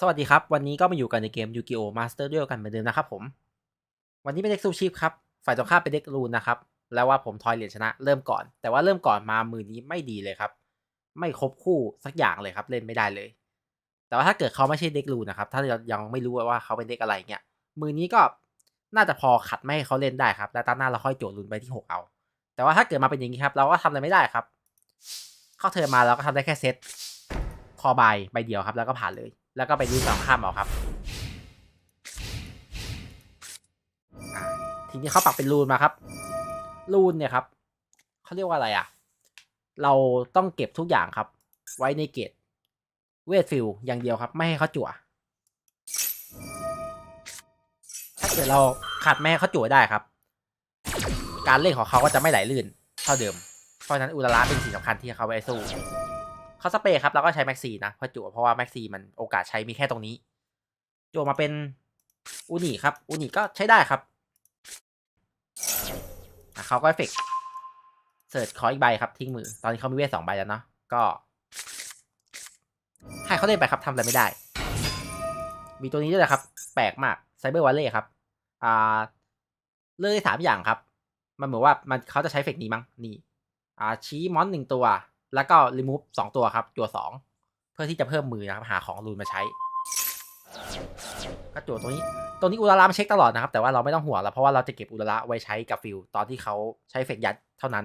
สวัสดีครับ วันนี้ก็มาอยู่กันในเกม Yu-Gi-Oh! Master Duel กันเหมือนเดิมนะครับผม วันนี้เป็นเด็กสู้ชีพครับ ฝ่ายตรงข้ามเป็นเด็กรูนนะครับ แล้วว่าผมทอยเหรียญชนะเริ่มก่อน แต่ว่าเริ่มก่อนมามือนี้ไม่ดีเลยครับ ไม่ครบคู่สักอย่างเลยครับเล่นไม่ได้เลย แต่ว่าถ้าเกิดเขาไม่ใช่เด็กรูนนะครับ ถ้าเรายังไม่รู้ว่าเขาเป็นเด็กอะไรเงี้ย มือนี้ก็น่าจะพอขัดไม่ให้เขาเล่นได้ครับ แล้วตาหน้าเราค่อยโจดรูนไปที่หกเอา แต่ว่าถ้าเกิดมาเป็นอย่างนี้ครับ เราก็ทำอะไรไม่ได้ครับ เข้าเธอมาเราก็ทำได้แค่เซตคอใบใบเดียวครับ แล้วก็ผ่านเลย แล้วก็ไปดูฝั่งข้ามเอาครับทีนี้เขาปักเป็นรูนมาครับ รูนเนี่ยครับเขาเรียกว่าอะไรอะ เราต้องเก็บทุกอย่างครับ ไว้ในเกตเวทฟิลอย่างเดียวครับ ไม่ให้เขาจั่ว ถ้าเกิดเราขัดไม่ให้เขาจั่วได้ครับ การเล่นของเขาก็จะไม่ไหลลื่นเท่าเดิม เพราะฉะนั้นอุลาระเป็นสิ่งสำคัญที่เขาไว้สู้ เขาสเปรย์ครับแล้วก็ใช้แม็กซีนะพราะจั่วเพราะว่าแม็กซีมันโอกาสใช้มีแค่ตรงนี้จั่วมาเป็นอูนิครับอูนิก็ใช้ได้ครับเขาก็เอฟเฟกเสิร์ชขออีกใบครับทิ้งมือ ตอนนี้เขามีเวทสองใบแล้วเนาะก็ให้เขาเล่นไปครับทำอะไรไม่ได้ มีตัวนี้ด้วยนะครับ แปลกมากไซเบอร์วัลเล่ครับอ่าเลือกได้สามอย่างครับ มันเหมือนว่ามันเขาจะใช้เฟกนี้มั้งนี่ อ่าชี้มอนหนึ่งตัว แล้วก็รีมูฟสองตัวครับจั่วสองเพื่อที่จะเพิ่มมือนะครับหาของรูนมาใช้ก็จั่วตรงนี้ตรงนี้อุลาระมาเช็คตลอดนะครับ แต่ว่าเราไม่ต้องห่วงแล้วเพราะว่าเราจะเก็บอุลาระไว้ใช้กับฟิลตอนที่เขาใช้เฟกยัดเท่านั้น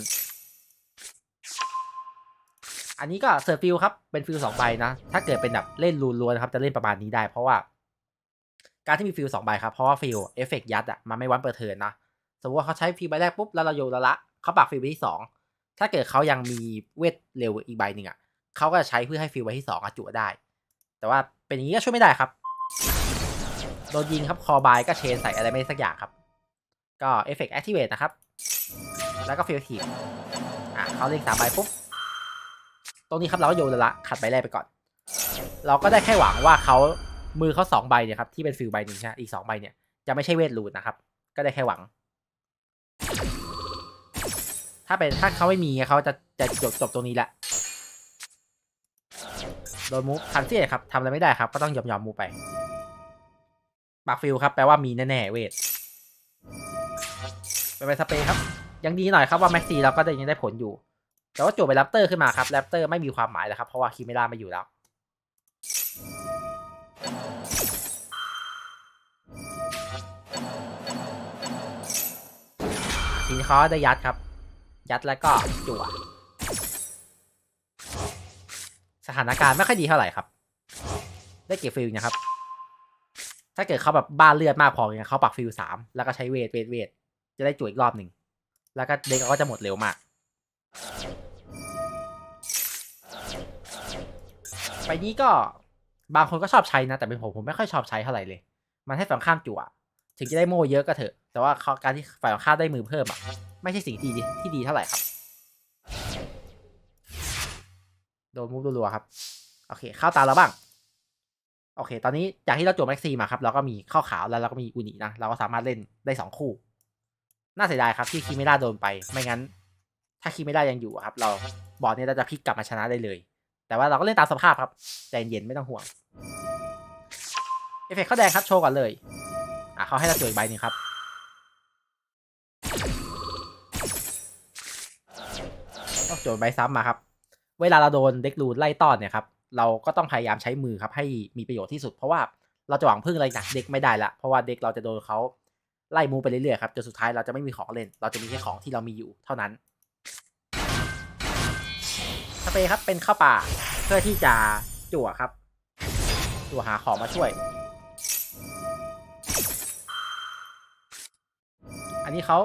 อันนี้ก็เสิร์ฟฟิลครับเป็นฟิลสองใบนะ ถ้าเกิดเป็นแบบเล่นรูนล้วนครับจะเล่นประมาณนี้ได้ เพราะว่า การที่มีฟิลสองใบครับเพราะว่าฟิลเอฟเฟกยัดอะมันไม่วันเปิดเทินนะสมมติว่าเขาใช้ฟิลใบแรกปุ๊บแล้วเราโยนอุลาระเขาปักฟิลใบที่สอง ถ้าเกิดเขายังมีเวทเร็วอีกใบหนึ่งอะเขาก็จะใช้เพื่อให้ฟิลไว้ที่สองอจุได้ แต่ว่าเป็นอย่างนี้ก็ช่วยไม่ได้ครับ โดนยิงครับคอบายก็เชนใส่อะไรไม่ได้สักอย่างครับ ก็เอฟเฟกต์แอคทีเวตนะครับ แล้วก็ฟิลทีมอะเขาเล่นสามใบปุ๊บ ตรงนี้ครับเราก็โยนละขัดใบแรกไปก่อน เราก็ได้แค่หวังว่าเขามือเขาสองใบเนี่ยครับที่เป็นฟิลใบหนึ่งใช่ไหมอีกสองใบเนี่ยจะไม่ใช่เวทรูนนะครับ ก็ได้แค่หวัง ถ้าเป็นถ้าเขาไม่มีเขาจะจะจบจบตรงนี้แหละโดนมูฟทันเสียครับทำอะไรไม่ได้ครับ ก็ต้องยอมยอมมูไปบักฟิลครับแปลว่ามีแน่ๆเวทเป็นไปสเปรย์ครับ ยังดีหน่อยครับว่าแม็กซีเราก็ยังได้ผลอยู่ แต่ว่าจบไปแรปเตอร์ขึ้นมาครับแรปเตอร์ไม่มีความหมายแล้วครับ เพราะว่าคิไม่ไมาอยู่แล้วทีนี้เขาได้ยัดครับ ยัดแล้วก็จั่วสถานการณ์ไม่ค่อยดีเท่าไหร่ครับ ได้เก็บฟิลนะครับ ถ้าเกิดเขาแบบบ้าเลือดมากพอเนี่ยเขาปักฟิลสามแล้วก็ใช้เวทเวทเวทจะได้จั่วอีกรอบหนึ่งแล้วก็เด็กก็จะหมดเร็วมาก ไปนี้ก็บางคนก็ชอบใช้นะ แต่เป็นผมผมไม่ค่อยชอบใช้เท่าไหร่เลย มันให้ฝั่งข้ามจั่ว ถึงจะได้โม่เยอะก็เถอะ แต่ว่าการที่ฝ่ายตรงข้าได้มือเพิ่มอะไม่ใช่สิ่งที่ดีที่ดีเท่าไหร่ครับโดนมูฟรัวๆครับ โอเค เข้าตาเราบ้าง โอเค ตอนนี้จากที่เราจบแม็กซีมาครับ เราก็มีข้าวขาวแล้วเราก็มีอุนินะ เราก็สามารถเล่นได้สองคู่ น่าเสียดายครับที่คีไม่ได้โดนไป ไม่งั้น ถ้าคีไม่ได้ยังอยู่ครับ เราบอร์ดนี้เราจะพลิกกลับมาชนะได้เลย แต่ว่าเราก็เล่นตามสภาพครับ ใจเย็นไม่ต้องห่วง เอฟเฟกต์เขาแดงครับ โชว์ก่อนเลย อะเขาให้เราจดอีกใบหนึ่งครับ ต้อง โจทย์ใบซ้ำมาครับ เวลาเราโดนเด็กรูนไล่ต้อนเนี่ยครับ เราก็ต้องพยายามใช้มือครับให้มีประโยชน์ที่สุด เพราะว่าเราจะหวังพึ่งอะไรจากเด็กไม่ได้ละ เพราะว่าเด็กเราจะโดนเขาไล่มูไปเรื่อยๆครับจนสุดท้ายเราจะไม่มีของเล่น เราจะมีแค่ของที่เรามีอยู่เท่านั้นสเปรย์ครับเป็นข้าวป่าเพื่อที่จะจั่วครับ จั่วหาของมาช่วย อันนี้เขา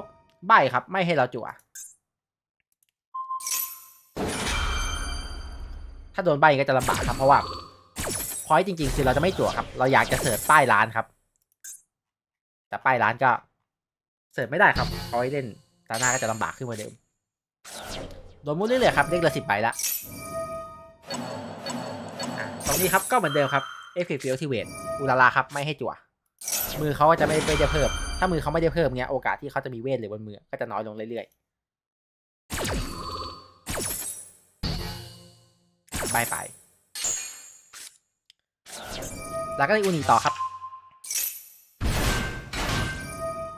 ใบครับไม่ให้เราจั่ว ถ้าโดนใบก็จะลำบากครับเพราะว่าพอยจริง ๆ คือเราจะไม่จั่วครับ เราอยากจะเสิร์ฟป้ายร้านครับ แต่ป้ายร้านก็เสิร์ฟไม่ได้ครับเอาไว้เล่นตาหน้าก็จะลำบากขึ้นกว่าเดิมโดนมุดเรื่อยๆครับเด็กละสิบใบละอะตรงนี้ครับก็เหมือนเดิมครับเอฟเฟกต์ฟิลทีเวทอุลาลาครับไม่ให้จั่วมือเขาก็จะไม่ไม่ได้เพิ่ม ถ้ามือเขาไม่ได้เพิ่มเนี้ยโอกาสที่เขาจะมีเวทหรือบนมือก็จะน้อยลงเรื่อยๆ ใบไปแล้วก็ได้อูนิต่อครับ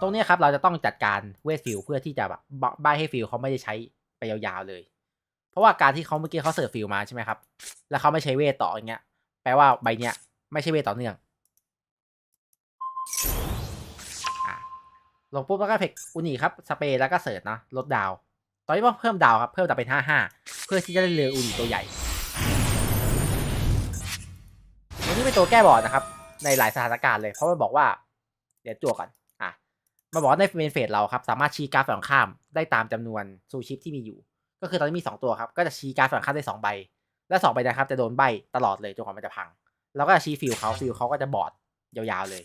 ตรงนี้ครับเราจะต้องจัดการเวทฟิลเพื่อที่จะแบบใบให้ฟิลเขาไม่ได้ใช้ไปยาวๆเลย เพราะว่าการที่เขาเมื่อกี้เขาเสิร์ฟฟิลมาใช่ไหมครับ แล้วเขาไม่ใช้เวทต่ออย่างเงี้ย แปลว่าใบเนี้ยไม่ใช่เวทต่อเนื่องลงปุ๊บแล้วก็เพกอุนิครับ สเปรย์แล้วก็เสิร์ฟนะลดดาว ตอนนี้ว่าเพิ่มดาวครับ เพิ่มดาวเป็นห้าห้าเพื่อที่จะได้เรืออุนิตัวใหญ่ นี้เป็นตัวแก้บอร์ดนะครับ ในหลายสถานการณ์เลย เพราะมันบอกว่า เดี๋ยวจั่วก่อนอะมาบอกว่าในเมนเฟสเราครับ สามารถชี้การ์ดฝั่งข้ามได้ตามจำนวนซูชิปที่มีอยู่ ก็คือตอนนี้มี 2 ตัวครับ ก็จะชี้การ์ดฝั่งข้ามได้ 2 ใบ และ 2 ใบนะครับ จะโดนใบตลอดเลยจนกว่ามันจะพัง แล้วก็จะชี้ฟิลเขาฟิลเขาก็จะบอดยาวๆเลย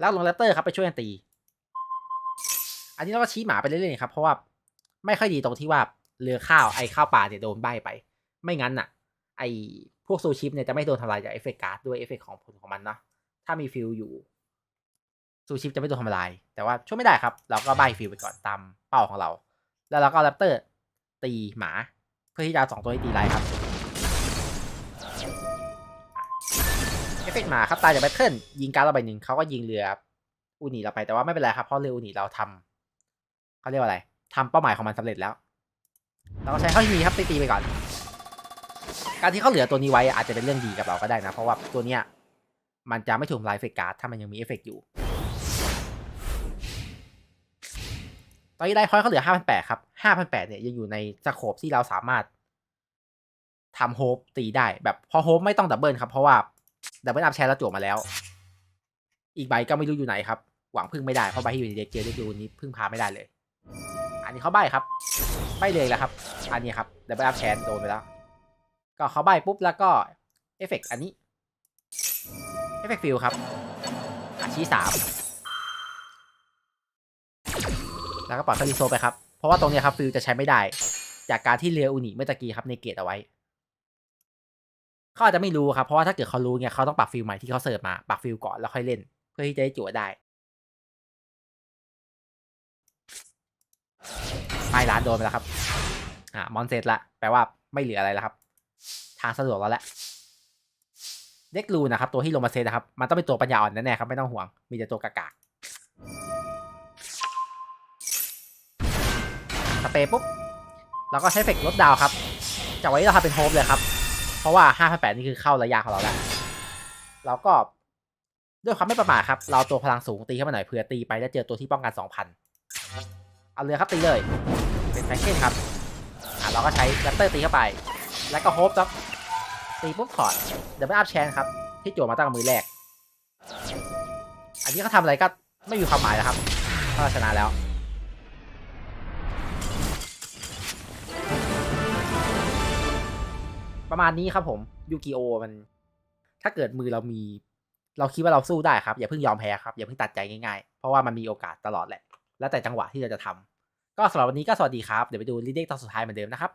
แล้วลงแรปเตอร์ครับไปช่วยกันตี อันนี้เราก็ชี้หมาไปเรื่อยๆครับเพราะว่าไม่ค่อยดีตรงที่ว่าเรือข้าวไอข้าวปลาเนี่ยโดนใบไป ไม่งั้นน่ะ ไอ พวกซูชิปเนี่ยจะไม่โดนทำลายจากเอฟเฟกการ์ดด้วยเอฟเฟกของผลของมันเนาะถ้ามีฟิลอยู่ซูชิปจะไม่โดนทำลาย แต่ว่าช่วยไม่ได้ครับ เราก็ใบฟิลไปก่อนตามเป้าของเรา แล้วเราก็แรปเตอร์ตีหมา เพื่อที่จะเอาสองตัวนี้ตีไล่ครับเอฟเฟกหมาครับตายจากแบทเทิลยิงการ์ดเราใบหนึ่งเขาก็ยิงเรืออูนีเราไปแต่ว่าไม่เป็นไรครับเพราะเรืออูนีเราทำเขาเรียกว่าอะไรทำเป้าหมายของมันสำเร็จแล้ว เราก็ใช้ข้อทีครับตีตีไปก่อน การที่เขาเหลือตัวนี้ไว้อาจจะเป็นเรื่องดีกับเราก็ได้นะ เพราะว่าตัวเนี้ยมันจะไม่ถูกทำลายเอฟเฟกต์การ์ดถ้ามันยังมีเอฟเฟกต์อยู่ ตอนนี้ได้พอยเขาเหลือ 5,800 ครับ 5,800 เนี่ยยังอยู่ในสโคปที่เราสามารถทำโฮปตีได้แบบพอโฮปไม่ต้องดับเบิลครับ เพราะว่าดับเบิลอัพแชร์แล้วจวมาแล้ว อีกใบก็ไม่รู้อยู่ไหนครับ หวังพึ่งไม่ได้เพราะใบที่อยู่ในเด็กเจอเด็กดูนี้พึ่งพาไม่ได้เลย อันนี้เขาใบครับใบเลยแล้วครับ อันนี้ครับดับเบิลอัพแชร์โดนไปแล้ว ก็เขาใบปุ๊บแล้วก็เอฟเฟกอันนี้เอฟเฟกฟิลครับอาชีสามแล้วก็ปล่อยคาริโซไปครับ เพราะว่าตรงเนี้ยครับฟิลจะใช้ไม่ได้ จากการที่เรืออุนิเมื่อตะกี้ครับในเกตเอาไว้เขาอาจจะไม่รู้ครับ เพราะว่าถ้าเกิดเขารู้เนี่ยเขาต้องปรับฟิลใหม่ที่เขาเสิร์ฟมาปรับฟิลก่อนแล้วค่อยเล่น เพื่อที่จะได้จั่วได้ไม่ร้านโดนไปแล้วครับ อ่ามอนเซตละ แปลว่าไม่เหลืออะไรแล้วครับ ทางสะดวกแล้วแหละเด็กลูนะครับ ตัวที่ลงมาเซตนะครับ มันต้องเป็นตัวปัญญาอ่อนแน่ๆครับ ไม่ต้องห่วง มีแต่ตัวกากาสเปรย์ปุ๊บแล้วก็ใช้เฟกลดดาวครับ จากวันนี้เราทำเป็นโฮปเลยครับ เพราะว่า5,800นี่คือเข้าระยะของเราแล้วแล้วก็ด้วยความไม่ประมาทครับ เราตัวพลังสูงตีเข้ามาหน่อยเผื่อตีไปแล้วเจอตัวที่ป้องกัน2,000เอาเลยครับตีเลย เป็นแฟเก้นครับเราก็ใช้แรปเตอร์ตีเข้าไป แล้วก็โฮปครับตีปุ๊บถอดเดี๋ยวไม่อัพแชนครับ ที่จั่วมาตั้งมือแรก อันนี้เขาทำอะไรก็ไม่มีความหมายแล้วครับถ้าเราชนะแล้วประมาณนี้ครับผมยูกิโอมัน ถ้าเกิดมือเรามี เราคิดว่าเราสู้ได้ครับ อย่าเพิ่งยอมแพ้ครับอย่าเพิ่งตัดใจง่ายๆ เพราะว่ามันมีโอกาสตลอดแหละ แล้วแต่จังหวะที่เราจะทำก็สำหรับวันนี้ก็สวัสดีครับ เดี๋ยวไปดูรีเด็กตอนสุดท้ายเหมือนเดิมนะครับ